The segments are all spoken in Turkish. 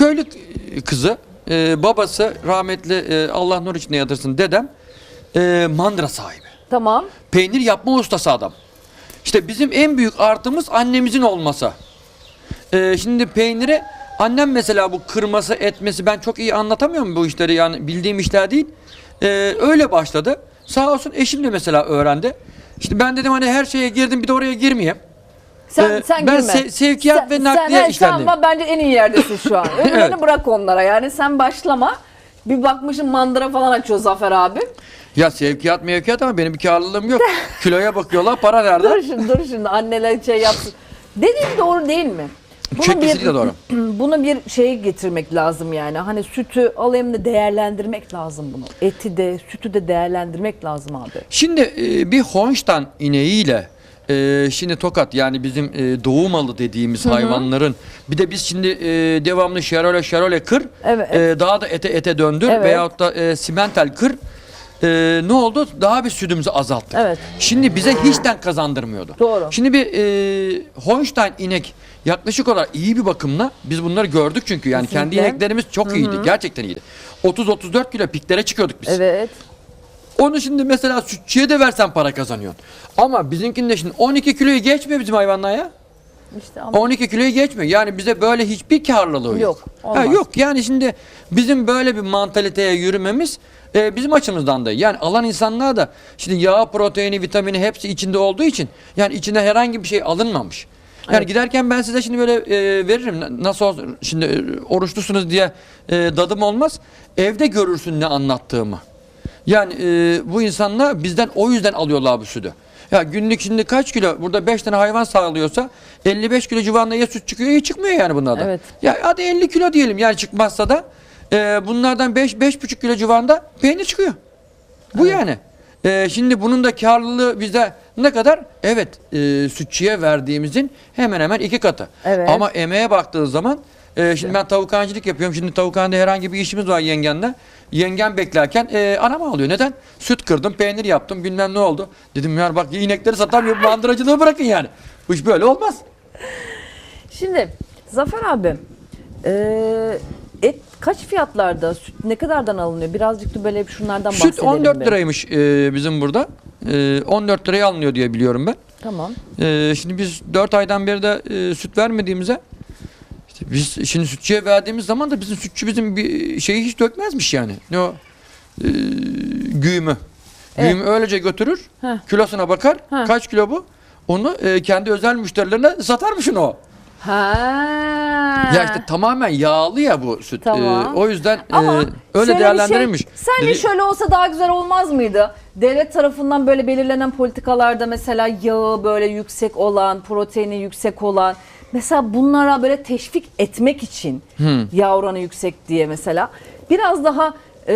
köylü kızı, e, babası rahmetli e, Allah nur içinde yatırsın dedem e, mandıra sahibi. Tamam. Peynir yapma ustası adam. İşte bizim en büyük artımız annemizin olması. Ee, şimdi peyniri annem mesela bu kırması etmesi ben çok iyi anlatamıyorum bu işleri yani bildiğim işler değil. Ee, öyle başladı. Sağ olsun eşim de mesela öğrendi. İşte ben dedim hani her şeye girdim bir de oraya girmeyeyim. Sen, Ee, sen ben girme. se- sevkiyat ve nakliye sen, sen, işlerindeyim. Sen bence en iyi yerdesin şu an. Önlerini Evet. bırak onlara yani sen başlama. Bir bakmışım mandıra falan açıyor Zafer abi. Ya sevkiyat mevkiyat ama benim bir karlılığım yok. Kiloya bakıyorlar para Dur nerede? şimdi dur şimdi anneler şey yapsın. Dediğin doğru değil mi? Çok kesinlikle doğru. Bunu bir şeye getirmek lazım yani. Hani sütü alayım da değerlendirmek lazım bunu. Eti de sütü de değerlendirmek lazım abi. Şimdi e, bir Holstein ineğiyle e, şimdi Tokat yani bizim e, doğu malı dediğimiz hayvanların bir de biz şimdi e, devamlı şerole şerole kır Evet. e, daha da ete ete döndür Evet. veyahut da e, simental kır e, ne oldu? Daha bir sütümüzü azalttık. Evet. Şimdi bize hiçten kazandırmıyordu. Doğru. Şimdi bir e, Holstein inek yaklaşık olarak iyi bir bakımla biz bunları gördük çünkü yani kendi Kesinlikle. ineklerimiz çok iyiydi. Gerçekten iyiydi. 30-34 kilo piklere çıkıyorduk biz. Evet. Onu şimdi mesela sütçüye de versen para kazanıyorsun. Ama bizimkinde şimdi 12 kiloyu geçmiyor bizim hayvanlar ya. İşte ama 12 kiloyu geçmiyor. Yani bize böyle hiçbir karlılığı yok. Yok, Ha, olmaz. yok yani şimdi bizim böyle bir mantaliteye yürümemiz e, bizim açımızdan da. Yani alan insanlar da şimdi yağ, proteini, vitamini hepsi içinde olduğu için yani içine herhangi bir şey alınmamış. Yani Evet. giderken ben size şimdi böyle e, veririm. Na- Nasıl olsun şimdi e, oruçlusunuz diye e, dadım olmaz. Evde görürsün ne anlattığımı. Yani e, bu insanlar bizden o yüzden alıyorlar bu sütü. Ya günlük şimdi kaç kilo burada 5 tane hayvan sağlıyorsa 55 kilo civarında ya süt çıkıyor ya çıkmıyor yani bunlardan. Evet. Ya hadi 50 kilo diyelim yani çıkmazsa da e, bunlardan 5 5,5 kilo civarında peynir çıkıyor. Bu yani. E, şimdi bunun da karlılığı bize ne kadar? Evet e, sütçüye verdiğimizin hemen hemen iki katı. Evet. Ama emeğe baktığı zaman e, şimdi ben tavukhancılık yapıyorum. Şimdi tavukhanede herhangi bir işimiz var yengenle. Yengen beklerken e, anam ağlıyor. Neden? Süt kırdım, peynir yaptım, bilmem ne oldu. Dedim ya bak inekleri satamıyorum, mandıracılığı bırakın yani. Bu iş böyle olmaz. Şimdi Zafer abi eee, et kaç fiyatlarda süt ne kadardan alınıyor? Birazcık da böyle şunlardan bahsedelim. Süt 14 be. liraymış e, bizim burada. E, 14 liraya alınıyor diye biliyorum ben. Tamam. Ee, şimdi biz 4 aydan beri de e, süt vermediğimize biz şimdi sütçüye verdiğimiz zaman da bizim sütçü bizim bir şeyi hiç dökmezmiş yani. Ne o? Ee, güğümü. Evet. Güğümü öylece götürür. Heh. Kilosuna bakar. Heh. Kaç kilo bu? Onu e, kendi özel müşterilerine satarmışın o. Ha. Ya işte tamamen yağlı ya bu süt. Tamam. Ee, o yüzden e, öyle bir değerlendirilmiş. Şey, sence Dedi- şöyle olsa daha güzel olmaz mıydı? Devlet tarafından böyle belirlenen politikalarda mesela yağı böyle yüksek olan, proteini yüksek olan mesela bunlara böyle teşvik etmek için yağ oranı yüksek diye mesela biraz daha e,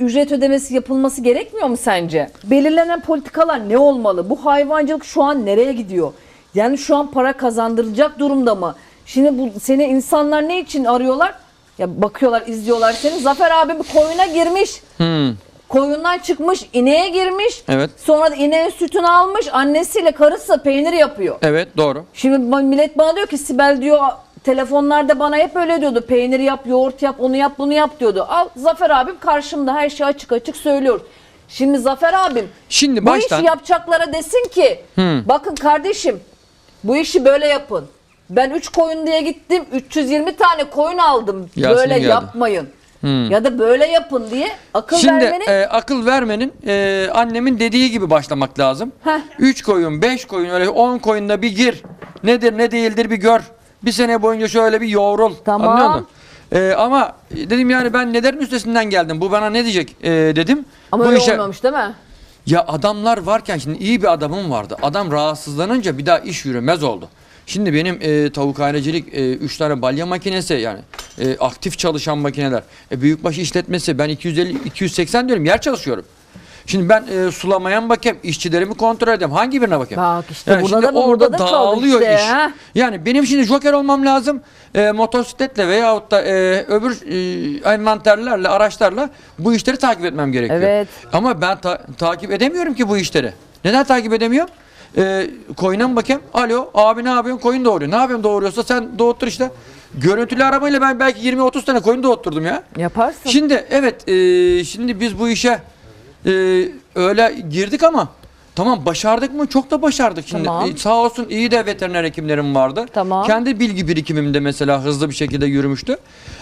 ücret ödemesi yapılması gerekmiyor mu sence? Belirlenen politikalar ne olmalı? Bu hayvancılık şu an nereye gidiyor? Yani şu an para kazandıracak durumda mı? Şimdi bu seni insanlar ne için arıyorlar? Ya bakıyorlar, izliyorlar seni. Zafer abi bir koyuna girmiş. Hmm, Koyundan çıkmış, ineğe girmiş. Evet. Sonra da ineğin sütünü almış. Annesiyle karısı peynir yapıyor. Evet doğru. Şimdi millet bana diyor ki Sibel diyor telefonlarda bana hep öyle diyordu. Peynir yap, yoğurt yap, onu yap, bunu yap diyordu. Al Zafer abim karşımda her şeyi açık açık söylüyor. Şimdi Zafer abim Şimdi bu baştan işi yapacaklara desin ki bakın kardeşim bu işi böyle yapın. Ben 3 koyun diye gittim 320 tane koyun aldım. Yasin'im böyle geldi. yapmayın. Ya da böyle yapın diye akıl Şimdi vermenin e, akıl vermenin e, annemin dediği gibi başlamak lazım. Heh. 3 koyun, 5 koyun öyle 10 koyunda bir gir. Nedir ne değildir bir gör. Bir sene boyunca şöyle bir yoğrul. Tamam. Anlıyor musun? E, ama dedim yani ben nelerin üstesinden geldim. Bu bana ne diyecek e, dedim. ama Bu öyle işe olmamış değil mi? ya adamlar varken şimdi iyi bir adamım vardı. Adam rahatsızlanınca bir daha iş yürümez oldu. Şimdi benim e, tavukhanecilik 3 tane balya makinesi yani e, aktif çalışan makineler. E, büyükbaş işletmesi ben 250 280 diyorum yer çalışıyorum. Şimdi ben e, sulamayan bakayım, işçilerimi kontrol edeyim. Hangi birine bakayım? Bak işte burada şimdi da- burada orada da dağılıyor işte, iş. ha. Yani benim şimdi joker olmam lazım. E, motosikletle veyahut da e, öbür e, envanterlerle, araçlarla bu işleri takip etmem gerekiyor. Evet. Ama ben ta- takip edemiyorum ki bu işleri. Neden takip edemiyorum? Ee, koyuna mı bakayım? Alo abi ne yapıyorsun? Koyun doğuruyor. Ne yapıyorsun doğuruyorsa sen doğuttur işte. Görüntülü arabayla ben belki 20-30 tane koyun da otturdum ya. Yaparsın. Şimdi evet e, şimdi biz bu işe e, öyle girdik ama tamam başardık mı? Çok da başardık şimdi. Tamam. E, sağ olsun iyi de veteriner hekimlerim vardı. Tamam. Kendi bilgi birikimim de mesela hızlı bir şekilde yürümüştü.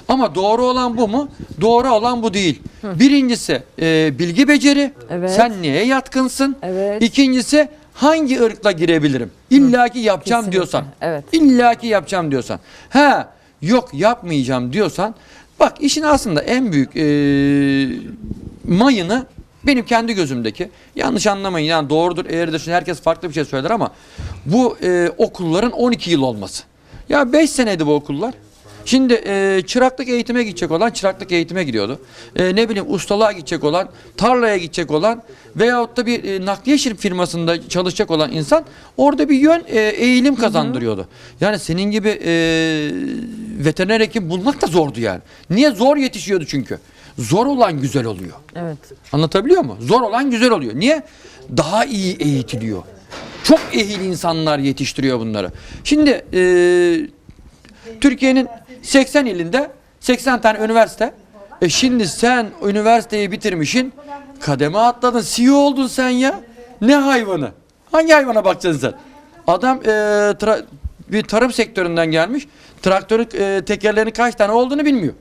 Ama doğru olan bu mu? Doğru olan bu değil. Birincisi e, bilgi beceri. Evet. Sen neye yatkınsın? Evet. İkincisi hangi ırkla girebilirim? İlla ki yapacağım Kesinlikle. diyorsan. Evet. İlla ki yapacağım diyorsan. Ha yok yapmayacağım diyorsan bak işin aslında en büyük eee, mayını benim kendi gözümdeki yanlış anlamayın yani doğrudur eğridir şimdi herkes farklı bir şey söyler ama bu eee, okulların 12 yıl olması. Ya 5 seneydi bu okullar. Şimdi eee, çıraklık eğitime gidecek olan çıraklık eğitime gidiyordu. Eee, ne bileyim ustalığa gidecek olan, tarlaya gidecek olan veyahut da bir e, nakliye şir- firmasında çalışacak olan insan orada bir yön e, eğilim kazandırıyordu. Yani senin gibi e, veteriner hekim bulmak da zordu yani. Niye? Zor yetişiyordu çünkü. Zor olan güzel oluyor. Evet. Anlatabiliyor mu? Zor olan güzel oluyor. Niye? Daha iyi eğitiliyor. Çok ehil insanlar yetiştiriyor bunları. Şimdi e, Türkiye'nin 80 ilinde 80 tane üniversite. E şimdi sen üniversiteyi bitirmişin kademe atladın. CEO oldun sen ya. Ne hayvanı? Hangi hayvana bakacaksın sen? Adam e, tra- bir tarım sektöründen gelmiş. Traktörün e, tekerlerinin kaç tane olduğunu bilmiyor.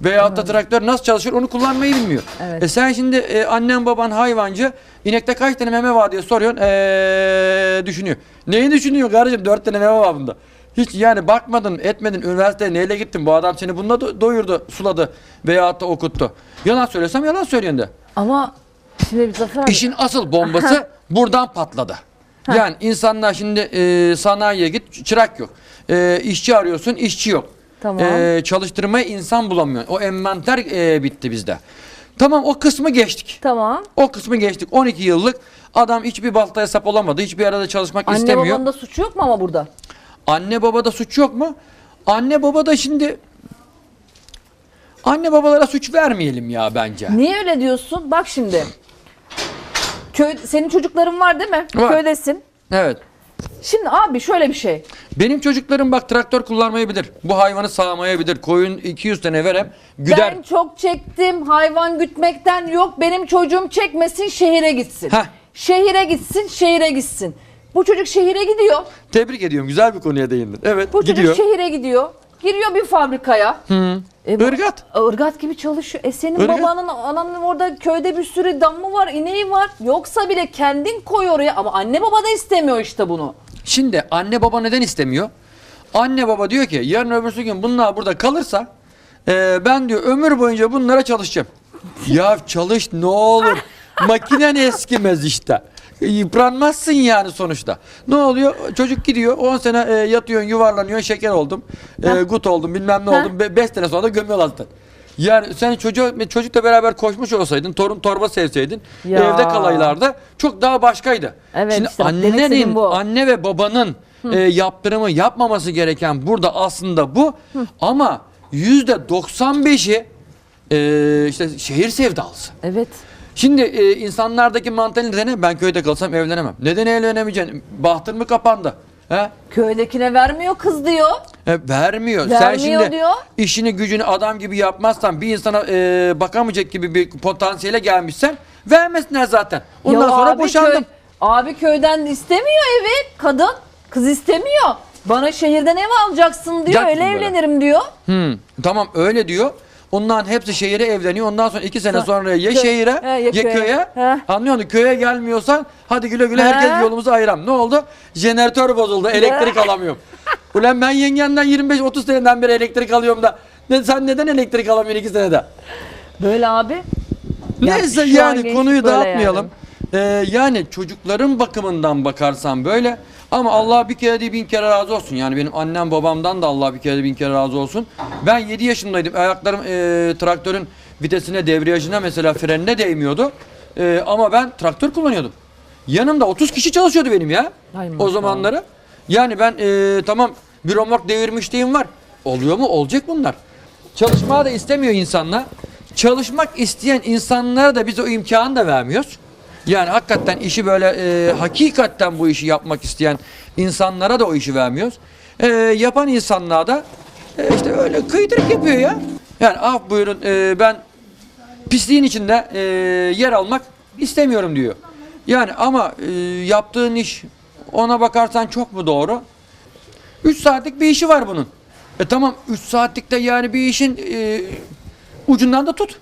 Veyahut da traktör nasıl çalışır onu kullanmayı bilmiyor. Evet. E sen şimdi e, annen baban hayvancı inekte kaç tane meme var diye soruyorsun e, düşünüyor. Neyi düşünüyor kardeşim dört tane meme var bunda. Hiç yani bakmadın etmedin üniversiteye neyle gittin bu adam seni bununla do- doyurdu suladı veyahut da okuttu. Yalan söylesem yalan söylüyorsun de. Ama şimdi Zafer abi- İşin asıl bombası buradan patladı. Yani insanlar şimdi e, sanayiye git çırak yok. E, işçi arıyorsun işçi yok. Tamam. E, çalıştırmaya insan bulamıyorsun. O envanter e, bitti bizde. Tamam o kısmı geçtik. Tamam. O kısmı geçtik. 12 yıllık adam hiçbir baltaya sap olamadı. Hiçbir arada çalışmak Anne istemiyor. babanın da suçu yok mu ama burada? Anne babada suç yok mu? Anne baba da şimdi anne babalara suç vermeyelim ya bence. Niye öyle diyorsun? Bak şimdi. Köy, senin çocukların var değil mi? Var. Köydesin. Evet. Şimdi abi şöyle bir şey. Benim çocuklarım bak traktör kullanmayı bilir. Bu hayvanı sağmayı bilir. Koyun 200 tane verem güder. Ben çok çektim hayvan gütmekten yok benim çocuğum çekmesin şehire gitsin. Heh. Şehire gitsin şehire gitsin. Bu çocuk şehire gidiyor. Tebrik ediyorum. Güzel bir konuya değindin. Evet Bu gidiyor. çocuk şehire gidiyor. Giriyor bir fabrikaya. Hı. E, bu- Irgat. Irgat gibi çalışıyor. E senin Irgat. babanın, ananın orada köyde bir sürü damı var, ineği var. Yoksa bile kendin koy oraya ama anne baba da istemiyor işte bunu. Şimdi anne baba neden istemiyor? Anne baba diyor ki yarın öbürsü gün bunlar burada kalırsa e, ben diyor ömür boyunca bunlara çalışacağım. ya çalış ne olur. Makinen eskimez işte. Yıpranmazsın yani sonuçta. Ne oluyor? Çocuk gidiyor 10 sene e, yatıyorsun yuvarlanıyorsun şeker oldum. E, gut oldum bilmem ne oldum. 5 sene sonra da gömüyorlar zaten. Yani sen çocuğu, çocukla beraber koşmuş olsaydın, torun torba sevseydin, Ya. evde kalaylardı çok daha başkaydı. Evet, Şimdi işte istediğim annenin, bu. anne ve babanın e, yaptırımı yapmaması gereken burada aslında bu. Ama yüzde 95'i e, işte şehir sevdalısı. Evet. Şimdi e, insanlardaki mantalite ne? Ben köyde kalsam evlenemem. Neden evlenemeyeceksin? Bahtın mı kapandı? He? Köydekine vermiyor kız diyor. E, vermiyor. Sen Vermiyor şimdi diyor. işini gücünü adam gibi yapmazsan bir insana e, bakamayacak gibi bir potansiyele gelmişsen vermesinler zaten. Ondan Ya sonra abi boşandım. köy- abi köyden istemiyor evi kadın. Kız istemiyor. Bana şehirden ev alacaksın diyor. Gel Öyle böyle. evlenirim diyor. Hmm, tamam öyle diyor. Onların hepsi şehire evleniyor. Ondan sonra iki sene Sonra- sonra ya Kö- şehire He, ya ya köye. köye. He. Anlıyor musun? Köye gelmiyorsan hadi güle güle He. herkes yolumuzu ayıram. Ne oldu? Jeneratör bozuldu. Elektrik alamıyorum. Ulan ben yengenden 25-30 seneden beri elektrik alıyorum da ne, sen neden elektrik alamıyorsun iki senede? Böyle abi. Neyse şu an yani gençlik konuyu böyle dağıtmayalım. Ee, yani çocukların bakımından bakarsan böyle ama Allah bir kere değil bin kere razı olsun. Yani benim annem babamdan da Allah bir kere bin kere razı olsun. Ben 7 yaşındaydım. Ayaklarım e, traktörün vitesine, debriyajına mesela frenine değmiyordu. E, ama ben traktör kullanıyordum. Yanımda 30 kişi çalışıyordu benim ya. Ay o zamanları. Yani ben e, tamam bir romork devirmişliğim var. Oluyor mu? Olacak bunlar. Çalışmaya da istemiyor insanlar. Çalışmak isteyen insanlara da biz o imkanı da vermiyoruz. Yani hakikaten işi böyle e, hakikaten bu işi yapmak isteyen insanlara da o işi vermiyoruz. E, yapan insanlara da E, işte öyle kıydırık yapıyor ya. Yani af buyurun e, ben pisliğin içinde e, yer almak istemiyorum diyor. Yani ama e, yaptığın iş ona bakarsan çok mu doğru? 3 saatlik bir işi var bunun. E tamam 3 saatlikte yani bir işin e, ucundan da tut.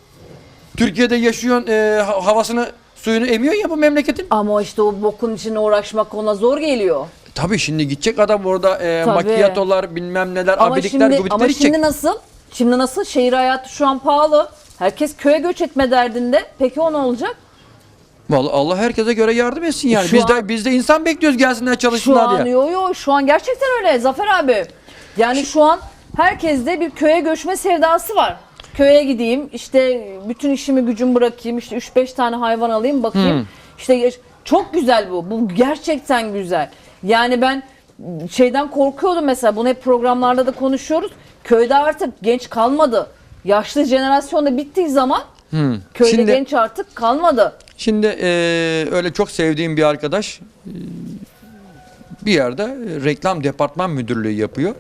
Türkiye'de yaşıyorsun e, ha- havasını suyunu emiyor ya bu memleketin. Ama işte o bokun içine uğraşmak ona zor geliyor. Tabii şimdi gidecek adam orada e, Tabii. makyatolar bilmem neler Ama abidikler şimdi gubidikler ama içecek. şimdi nasıl? Şimdi nasıl? Şehir hayatı şu an pahalı. Herkes köye göç etme derdinde. Peki o ne olacak? Vallahi Allah herkese göre yardım etsin yani. Şu biz an- de biz de insan bekliyoruz gelsinler Şu çalışsınlar an diye. yo yo şu an gerçekten öyle Zafer abi. Yani şu an herkeste bir köye göçme sevdası var. Köye gideyim işte bütün işimi gücümü bırakayım işte 3-5 tane hayvan alayım bakayım. Hmm. İşte çok güzel bu. Bu gerçekten güzel. Yani ben şeyden korkuyordum mesela bunu hep programlarda da konuşuyoruz. Köyde artık genç kalmadı. Yaşlı jenerasyon da bittiği zaman köyde Hmm. Şimdi- genç artık kalmadı. Şimdi e, öyle çok sevdiğim bir arkadaş e, bir yerde reklam departman müdürlüğü yapıyor.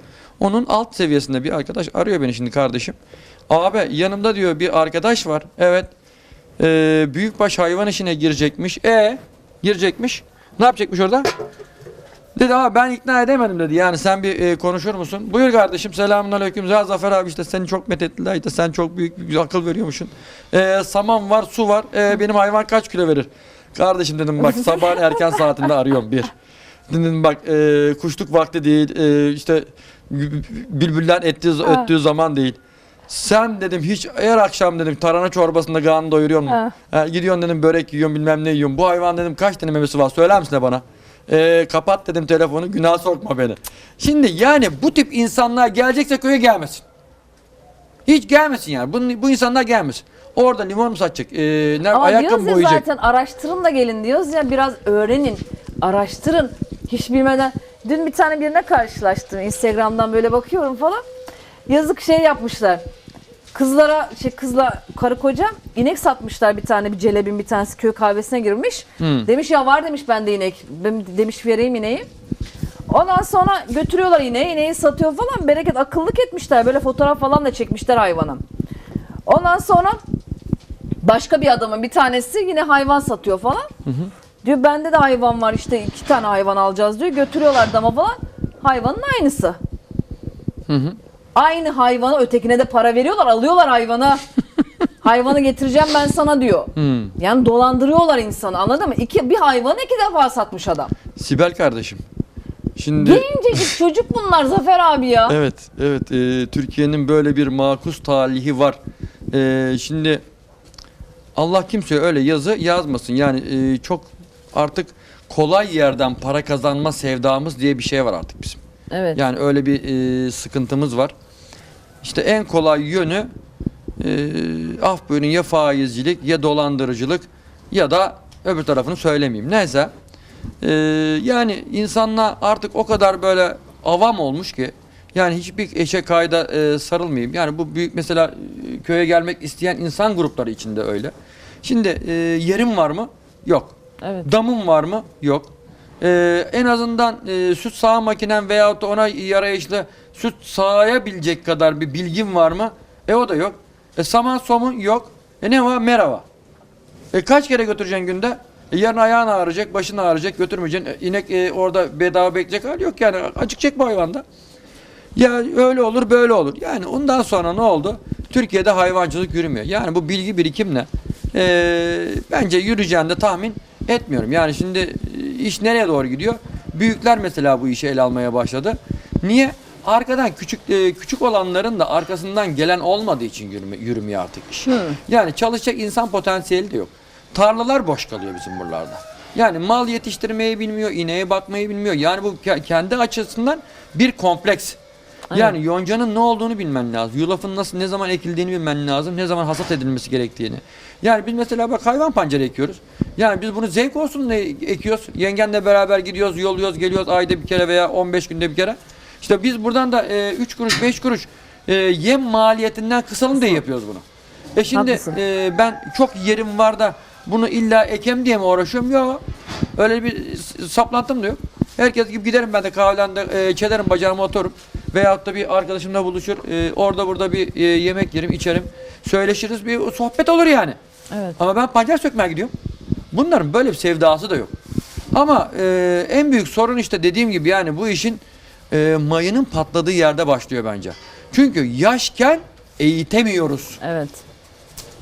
Onun alt seviyesinde bir arkadaş arıyor beni şimdi kardeşim. Abi yanımda diyor bir arkadaş var. Evet. E, büyükbaş hayvan işine girecekmiş. E girecekmiş. Ne yapacakmış orada? Dedi abi ben ikna edemedim dedi. Yani sen bir e, konuşur musun? Buyur kardeşim selamun aleyküm. Ya Zafer abi işte seni çok methettiler. İşte sen çok büyük bir akıl veriyormuşsun. E, saman var su var. E, benim hayvan kaç kilo verir? Kardeşim dedim bak sabah erken saatinde arıyorum bir. Dedim bak e, kuşluk vakti değil. E, işte bülbüller ettiği, Ha. öttüğü zaman değil. Sen dedim hiç her akşam dedim tarhana çorbasında karnını doyuruyor mu? Ha. Ha, gidiyorsun dedim börek yiyorsun bilmem ne yiyorsun. Bu hayvan dedim kaç tane memesi var söyler misin bana? Ee, kapat dedim telefonu günah sokma beni. Şimdi yani bu tip insanlar gelecekse köye gelmesin. Hiç gelmesin yani. Bu, bu insanlar gelmesin. Orada limon mu satacak? Ee, ne, Ama ayakkabı diyoruz ya boyayacak. zaten araştırın da gelin diyoruz ya biraz öğrenin, araştırın. Hiç bilmeden. Dün bir tane birine karşılaştım. Instagram'dan böyle bakıyorum falan. Yazık şey yapmışlar. Kızlara şey kızla karı koca inek satmışlar bir tane bir celebin bir tanesi köy kahvesine girmiş. Hmm. Demiş ya var demiş bende inek. Ben demiş vereyim ineği. Ondan sonra götürüyorlar ineği. ineği satıyor falan. Bereket akıllık etmişler. Böyle fotoğraf falan da çekmişler hayvanın. Ondan sonra başka bir adamın bir tanesi yine hayvan satıyor falan. Diyor bende de hayvan var işte iki tane hayvan alacağız diyor. Götürüyorlar dama falan. Hayvanın aynısı. Aynı hayvana ötekine de para veriyorlar. Alıyorlar hayvanı. Hayvanı getireceğim ben sana diyor. Hmm. Yani dolandırıyorlar insanı anladın mı? İki, bir hayvanı iki defa satmış adam. Sibel kardeşim. Şimdi Gencecik çocuk bunlar Zafer abi ya. Evet, evet. e, Türkiye'nin böyle bir makus talihi var. E, şimdi Allah kimseye öyle yazı yazmasın. Yani e, çok artık kolay yerden para kazanma sevdamız diye bir şey var artık bizim. Evet. Yani öyle bir e, sıkıntımız var. İşte en kolay yönü e, af buyurun ya faizcilik ya dolandırıcılık ya da öbür tarafını söylemeyeyim. Neyse e, yani insanlar artık o kadar böyle avam olmuş ki yani hiçbir eşe kayda e, sarılmayayım. Yani bu büyük mesela e, köye gelmek isteyen insan grupları içinde öyle. Şimdi e, yerim var mı? Yok. Evet. Damım var mı? Yok. Ee, en azından e, süt sağ makinen veyahut da ona yarayışlı süt sağayabilecek kadar bir bilgim var mı? E o da yok. E saman somun yok. E ne var? Merhaba. E kaç kere götüreceksin günde? E yarın ayağın ağrıyacak, başın ağrıyacak, götürmeyeceksin. E, inek e, orada bedava bekleyecek hali yok yani. Acıkacak bu hayvanda. Ya öyle olur böyle olur. Yani ondan sonra ne oldu? Türkiye'de hayvancılık yürümüyor. Yani bu bilgi birikimle eee bence yürüyeceğini de tahmin etmiyorum. Yani şimdi e, iş nereye doğru gidiyor? Büyükler mesela bu işi ele almaya başladı. Niye? Arkadan küçük e, küçük olanların da arkasından gelen olmadığı için yürüme, yürümüyor artık iş. Yani çalışacak insan potansiyeli de yok. Tarlalar boş kalıyor bizim buralarda. Yani mal yetiştirmeyi bilmiyor, ineğe bakmayı bilmiyor. Yani bu ke- kendi açısından bir kompleks. Yani yoncanın ne olduğunu bilmen lazım. Yulafın nasıl ne zaman ekildiğini bilmen lazım. Ne zaman hasat edilmesi gerektiğini. Yani biz mesela bak hayvan pancarı ekiyoruz. Yani biz bunu zevk olsun diye ekiyoruz. Yengenle beraber gidiyoruz, yolluyoruz, geliyoruz ayda bir kere veya 15 günde bir kere. İşte biz buradan da 3 kuruş, 5 kuruş e, yem maliyetinden kısalım diye yapıyoruz bunu. E şimdi e, ben çok yerim var da bunu illa ekem diye mi uğraşıyorum? Yok. Öyle bir saplantım da yok. Herkes gibi giderim ben de kahvelende e, çelerim bacağıma oturup Veyahut da bir arkadaşımla buluşur. e, orada burada bir e, yemek yerim, içerim. Söyleşiriz. Bir sohbet olur yani. Evet. Ama ben pancar sökmeye gidiyorum. Bunların böyle bir sevdası da yok. Ama e, en büyük sorun işte dediğim gibi yani bu işin e, mayının patladığı yerde başlıyor bence. Çünkü yaşken eğitemiyoruz. Evet.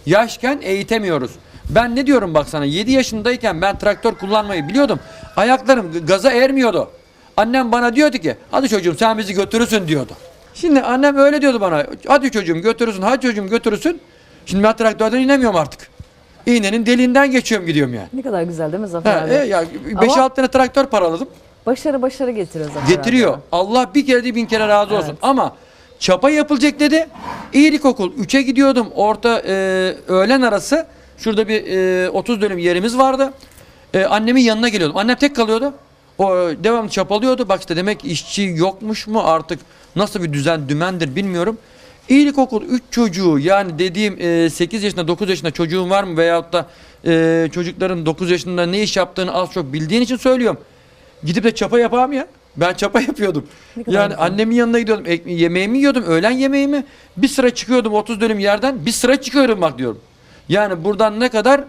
Yaşken eğitemiyoruz. Ben ne diyorum bak sana 7 yaşındayken ben traktör kullanmayı biliyordum. Ayaklarım gaza ermiyordu. Annem bana diyordu ki hadi çocuğum sen bizi götürürsün diyordu. Şimdi annem öyle diyordu bana. Hadi çocuğum götürürsün, hadi çocuğum götürürsün. Şimdi ben traktörden inemiyorum artık. İğnenin deliğinden geçiyorum gidiyorum yani. Ne kadar güzel değil mi Zafer Ha, abi? e, ya 5-6 Ama- tane traktör paraladım. Başarı başarı getiriyor Zafer Getiriyor. abi. Allah bir kere de bin kere razı olsun. Evet. Ama çapa yapılacak dedi. İlkokul 3'e gidiyordum. Orta e, öğlen arası şurada bir e, 30 dönüm yerimiz vardı. E, annemin yanına geliyordum. Annem tek kalıyordu. O devamlı çapalıyordu. Bak işte demek işçi yokmuş mu artık nasıl bir düzen dümendir bilmiyorum. İlkokul 3 çocuğu yani dediğim e, 8 yaşında 9 yaşında çocuğun var mı veyahut da e, çocukların 9 yaşında ne iş yaptığını az çok bildiğin için söylüyorum. Gidip de çapa yapamam ya. Ben çapa yapıyordum. Yani güzel. annemin yanına gidiyordum. Ek, yemeğimi yiyordum. Öğlen yemeğimi. Bir sıra çıkıyordum 30 dönüm yerden. Bir sıra çıkıyorum bak diyorum. Yani buradan ne kadar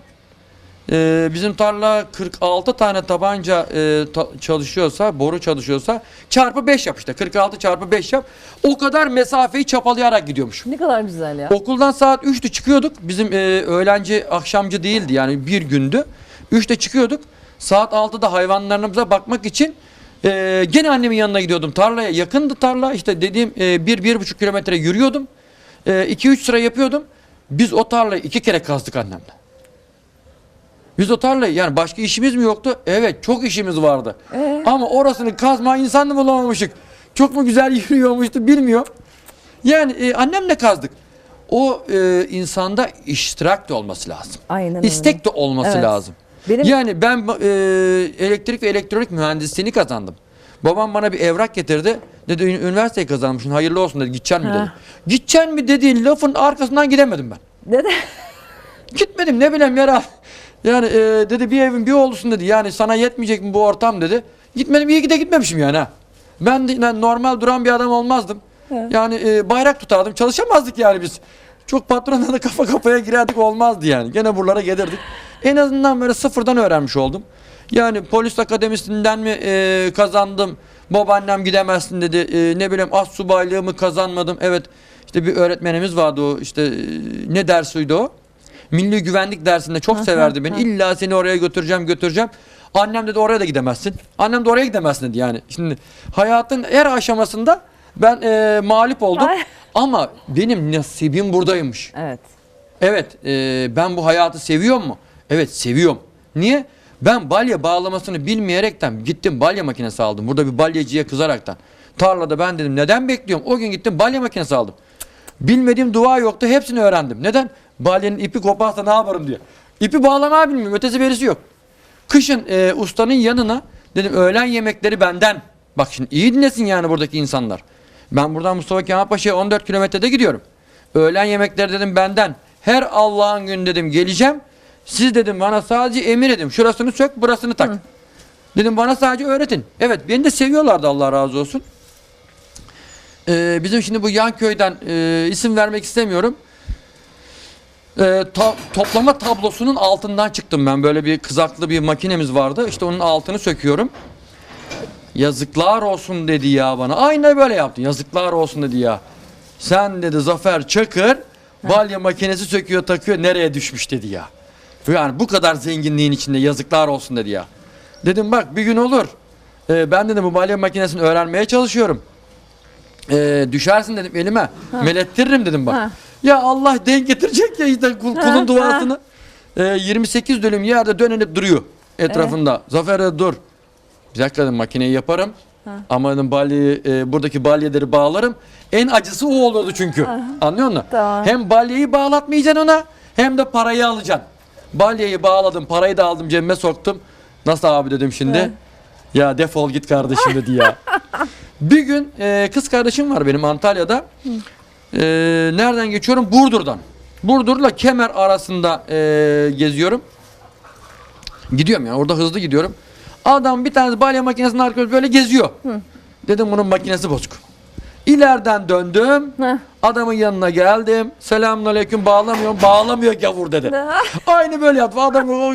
e, bizim tarla 46 tane tabanca e, ta- çalışıyorsa, boru çalışıyorsa çarpı 5 yap işte. 46 çarpı 5 yap. O kadar mesafeyi çapalayarak gidiyormuş. Ne kadar güzel ya. Okuldan saat 3'te çıkıyorduk. Bizim e, öğlenci akşamcı değildi yani bir gündü. 3'te çıkıyorduk. Saat 6'da hayvanlarımıza bakmak için e, gene annemin yanına gidiyordum. Tarlaya yakındı tarla. İşte dediğim e, bir, bir buçuk kilometre yürüyordum. 2-3 sıra yapıyordum. Biz o tarlayı iki kere kazdık annemle. Biz o tarlayı yani başka işimiz mi yoktu? Evet çok işimiz vardı. Ee? Ama orasını kazma insan da bulamamışık. Çok mu güzel yürüyormuştu bilmiyor. Yani e, annemle kazdık. O e, insanda iştirak da olması lazım. Aynen öyle. İstek de olması Evet. lazım. Benim Yani ben e, elektrik ve elektronik mühendisliğini kazandım. Babam bana bir evrak getirdi. Dedi "Ün- üniversiteyi kazanmışsın hayırlı olsun dedi. Gideceksin mi dedi. Gideceksin mi dediğin lafın arkasından gidemedim ben. dede Gitmedim ne bileyim yara. Yani e, dedi bir evin bir olsun dedi. Yani sana yetmeyecek mi bu ortam dedi. Gitmedim iyi ki de gitmemişim yani ha. Ben de yani normal duran bir adam olmazdım. Yani e, bayrak tutardım. Çalışamazdık yani biz. Çok patronla da kafa kafaya girerdik olmazdı yani. Gene buralara gelirdik. En azından böyle sıfırdan öğrenmiş oldum. Yani polis akademisinden mi e, kazandım? Babaannem gidemezsin dedi. E, ne bileyim az subaylığımı kazanmadım. Evet işte bir öğretmenimiz vardı o işte e, ne dersiydi o? Milli güvenlik dersinde çok severdi beni. İlla seni oraya götüreceğim götüreceğim. Annem dedi oraya da gidemezsin. Annem de oraya gidemezsin dedi yani. Şimdi hayatın her aşamasında ben e, mağlup oldum. Ay. Ama benim nasibim buradaymış. Evet. Evet e, ben bu hayatı seviyor mu? Evet seviyorum. Niye? Ben balya bağlamasını bilmeyerekten gittim balya makinesi aldım. Burada bir balyacıya kızaraktan. Tarlada ben dedim neden bekliyorum? O gün gittim balya makinesi aldım. Bilmediğim dua yoktu hepsini öğrendim. Neden? Balyanın ipi koparsa ne yaparım diye. İpi bağlamayı bilmiyorum ötesi berisi yok. Kışın e, ustanın yanına dedim öğlen yemekleri benden. Bak şimdi iyi dinlesin yani buradaki insanlar. Ben buradan Mustafa Kemal Paşa'ya 14 kilometrede gidiyorum. Öğlen yemekleri dedim benden. Her Allah'ın günü dedim geleceğim. Siz dedim bana sadece emir edin. Şurasını sök burasını tak. Dedim bana sadece öğretin. Evet beni de seviyorlardı Allah razı olsun. Ee, bizim şimdi bu yan köyden e, isim vermek istemiyorum. Ee, ta- toplama tablosunun altından çıktım ben. Böyle bir kızaklı bir makinemiz vardı. İşte onun altını söküyorum. Yazıklar olsun dedi ya bana. Aynen böyle yaptı. Yazıklar olsun dedi ya. Sen dedi Zafer Çakır balya makinesi söküyor takıyor nereye düşmüş dedi ya. Yani bu kadar zenginliğin içinde yazıklar olsun dedi ya. Dedim bak bir gün olur. Ee, ben dedim bu balya makinesini öğrenmeye çalışıyorum. Ee, düşersin dedim elime. Melettiririm dedim bak. Ha. Ya Allah denk getirecek ya işte kul- Ha, kulun duasını. Ee, 28 dönüm yerde dönenip duruyor etrafında. Zafer dedi, dur. Bir dakika dedim makineyi yaparım. Ama dedim balyayı, e, buradaki balyeleri bağlarım. En acısı o olurdu çünkü. Anlıyor musun? Tamam. Hem balyeyi bağlatmayacaksın ona hem de parayı alacaksın. Balyeyi bağladım parayı da aldım cebime soktum. Nasıl abi dedim şimdi. Evet. Ya defol git kardeşim dedi ya. Bir gün e, kız kardeşim var benim Antalya'da. E, nereden geçiyorum? Burdur'dan. Burdur'la Kemer arasında e, geziyorum. Gidiyorum yani orada hızlı gidiyorum. Adam bir tane balya makinesinin arkasında böyle geziyor. Dedim bunun makinesi bozuk. İleriden döndüm. Heh. Adamın yanına geldim. Selamünaleyküm bağlamıyorum. Bağlamıyor gavur dedi. Aynı böyle yaptı. Adam o,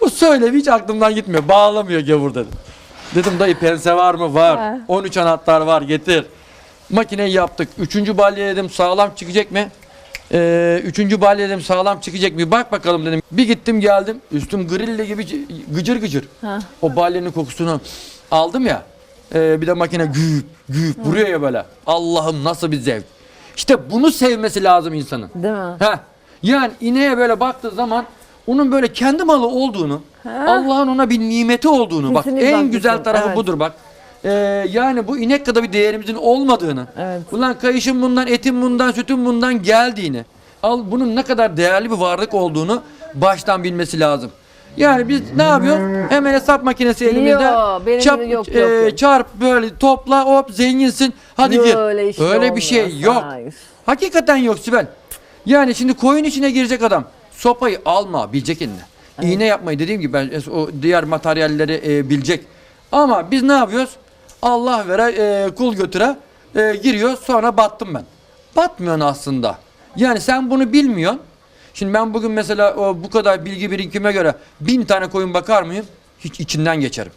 o söyle hiç aklımdan gitmiyor. Bağlamıyor gavur dedi. Dedim dayı pense var mı? Var. Ha. 13 anahtar var getir. Makineyi yaptık. Üçüncü balya dedim sağlam çıkacak mı? Ee, üçüncü balya dedim sağlam çıkacak mı? Bak bakalım dedim. Bir gittim geldim. Üstüm grille gibi gıcır gıcır. Ha. O balyanın kokusunu aldım ya. Ee, bir de makine güp güp vuruyor ya böyle. Allah'ım nasıl bir zevk. İşte bunu sevmesi lazım insanın. Değil mi? Heh. Yani ineğe böyle baktığı zaman onun böyle kendi malı olduğunu, Allah'ın ona bir nimeti olduğunu bak Kesinlikle en haklısın, güzel tarafı evet. budur bak. Ee, yani bu inek kadar bir değerimizin olmadığını, Evet. ulan kayışın bundan, etin bundan, sütün bundan geldiğini, al bunun ne kadar değerli bir varlık olduğunu baştan bilmesi lazım. Yani biz ne yapıyoruz? Hemen hesap makinesi elimizde. Yo, çap, yok, e, yok, yok. çarp böyle topla hop zenginsin. Hadi Yok, gir. öyle işte Öyle bir şey olmuyor. yok. Hayır. Hakikaten yok Sibel. Yani şimdi koyun içine girecek adam. Sopayı alma bilecek eline. İğne yapmayı dediğim gibi ben o diğer materyalleri e, bilecek. Ama biz ne yapıyoruz? Allah vere e, kul götüre e, giriyor sonra battım ben. Batmıyorsun aslında. Yani sen bunu bilmiyorsun. Şimdi ben bugün mesela o bu kadar bilgi birikime göre bin tane koyun bakar mıyım? Hiç içinden geçerim.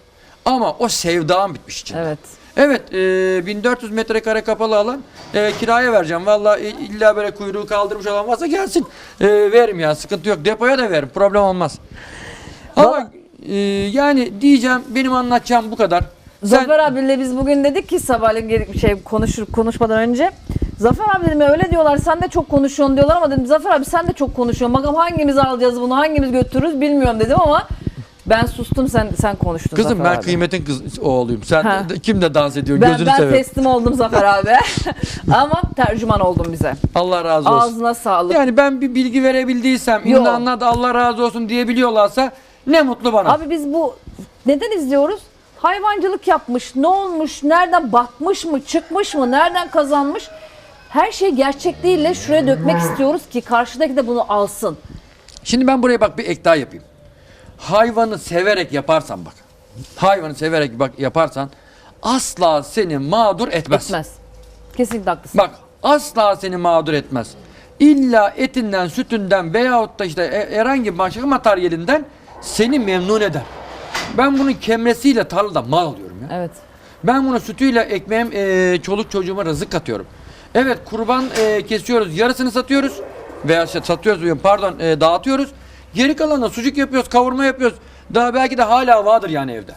Ama o sevdam bitmiş içinde. Evet. Evet, e, 1400 metrekare kapalı alan e, kiraya vereceğim. Vallahi e, illa böyle kuyruğu kaldırmış olan varsa gelsin. E, veririm ya, sıkıntı yok. Depoya da veririm, problem olmaz. Ama e, yani diyeceğim, benim anlatacağım bu kadar. Zafer abiyle biz bugün dedik ki sabahleyin gelip şey konuşur konuşmadan önce. Zafer abi dedim öyle diyorlar sen de çok konuşuyorsun diyorlar ama dedim Zafer abi sen de çok konuşuyorsun. Bakalım hangimiz alacağız bunu hangimiz götürürüz bilmiyorum dedim ama ben sustum sen sen konuştun kızım Zafer ben abi. kıymetin kız oğluyum. Sen Ha. kimle dans ediyorsun? Ben, Gözünü ben seveyim. teslim oldum Zafer abi. ama tercüman oldun bize. Allah razı olsun. Ağzına sağlık. Yani ben bir bilgi verebildiysem, Yok. da Allah razı olsun diyebiliyorlarsa ne mutlu bana. Abi biz bu neden izliyoruz? Hayvancılık yapmış, ne olmuş, nereden batmış mı, çıkmış mı, nereden kazanmış? Her şey gerçekliğiyle şuraya dökmek istiyoruz ki karşıdaki de bunu alsın. Şimdi ben buraya bak bir ek daha yapayım. Hayvanı severek yaparsan bak. Hayvanı severek bak yaparsan asla seni mağdur etmez. Etmez. Kesinlikle haklısın. Bak asla seni mağdur etmez. İlla etinden, sütünden veyahut da işte e- herhangi bir başka materyalinden seni memnun eder. Ben bunun kemresiyle tarlada mal alıyorum ya. Evet. Ben bunu sütüyle ekmeğim, e, çoluk çocuğuma rızık katıyorum. Evet kurban e, kesiyoruz, yarısını satıyoruz veya satıyoruz diyorum, pardon e, dağıtıyoruz. Geri kalanla sucuk yapıyoruz, kavurma yapıyoruz. Daha belki de hala vardır yani evde.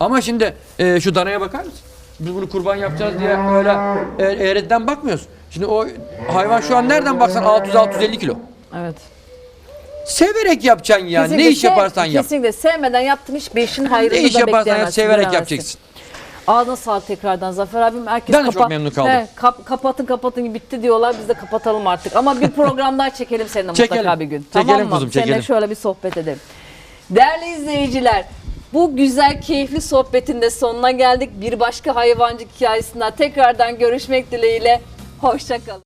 Ama şimdi e, şu danaya bakar mısın? Biz bunu kurban yapacağız diye öyle e, eğreden bakmıyoruz. Şimdi o hayvan şu an nereden baksan 600-650 kilo. Evet. Severek yapacaksın yani. Kesinlikle ne iş yaparsan yap. Kesinlikle sevmeden yaptığın hiçbir işin hayrını Ne iş da yaparsan yap, bekleyemezsin, severek bilemezsin. yapacaksın. Ağzına sağlık tekrardan Zafer abim. Herkes Ben de çok memnun kaldım. He, kap- kapatın kapatın bitti diyorlar. Biz de kapatalım artık. Ama bir program daha çekelim seninle mutlaka Çekelim. bir gün. Çekelim mı? kuzum, Seninle çekelim. şöyle bir sohbet edelim. Değerli izleyiciler, bu güzel, keyifli sohbetin de sonuna geldik. Bir başka hayvancılık hikayesinden tekrardan görüşmek dileğiyle. Hoşçakalın.